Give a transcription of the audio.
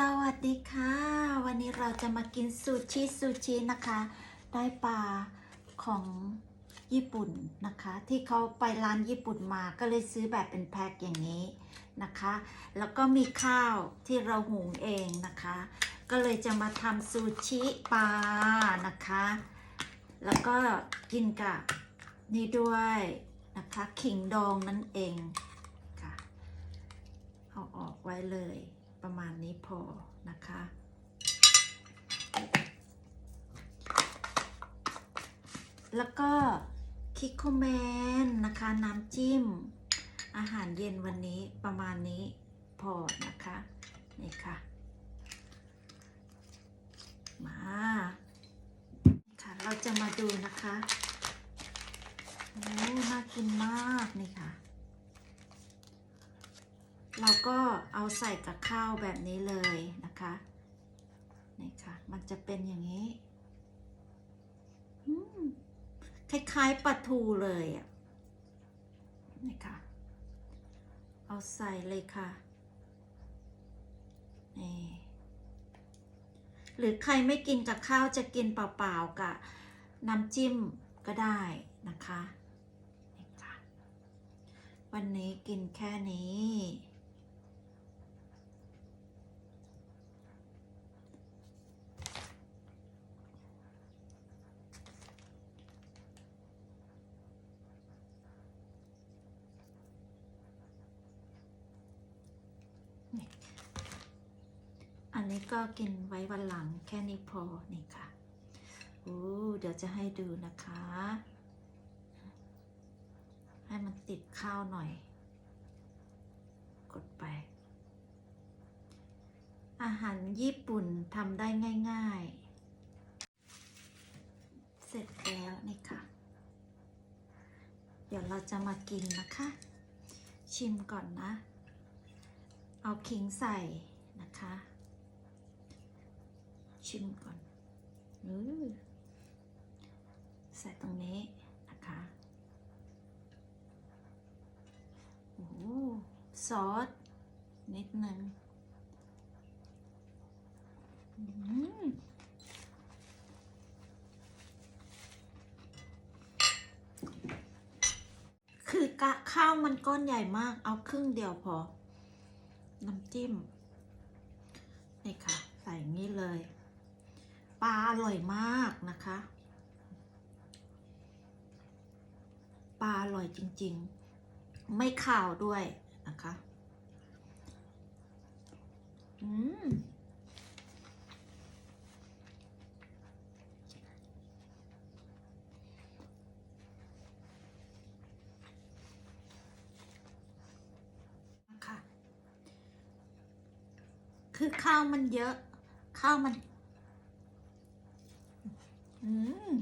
สวัสดีค่ะ วันนี้เราจะมากินซูชิซูชินะคะ ได้ปลาของญี่ปุ่นนะคะ ที่เขาไปร้านญี่ปุ่นมาก็เลยซื้อแบบเป็นแพ็คอย่างนี้นะคะ แล้วก็มีข้าวที่เราหุงเองนะคะ ก็เลยจะมาทำซูชิปลานะคะ แล้วก็กินกับนี่ด้วยนะคะขิงดองนั่นเองค่ะเอาออกไว้เลย ประมาณนี้พอนะคะ แล้วก็คิโคแมนนะคะ น้ำจิ้ม อาหารเย็นวันนี้ประมาณนี้พอนะคะ นี่ค่ะ มาค่ะ เราจะมาดูนะคะโอ้น่ากินมากนี่ค่ะ เราก็เอาใส่กับข้าวแบบนี้เลยนะคะนี่ค่ะ มันจะเป็นอย่างนี้คล้ายๆปลาทูเลยอะนี่ค่ะ เอาใส่เลยค่ะนี่หรือใครไม่กินกับข้าวจะกินเปล่าๆกับน้ำจิ้มก็ได้นะคะ วันนี้กินแค่นี้ นนี้ก็กินไว้วันหลังแค่นี้พอนี่ค่ะโอ้เดี๋ยวจะให้ดูนะคะ ให้มันติดข้าวหน่อย กดไป อาหารญี่ปุ่นทำได้ง่าย ๆ เสร็จแล้วนี่ค่ะ เดี๋ยวเราจะมากินนะคะ ชิมก่อนนะ เอาขิงใส่นะคะ ชิมก่อนออใส่ตรงนี้นะคะโอ้ซอสนิดนึงคือกะข้าวมันก้อนใหญ่มาก เอาครึ่งเดียวพอ น้ำจิ้ม นี่ค่ะ ใส่งนี้เลย ปลาอร่อยมากนะคะ ปลาอร่อยจริง ๆ ไม่ข่าวด้วยนะคะ อืมค่ะคือข้าวมันเยอะ ข้าวมัน อืม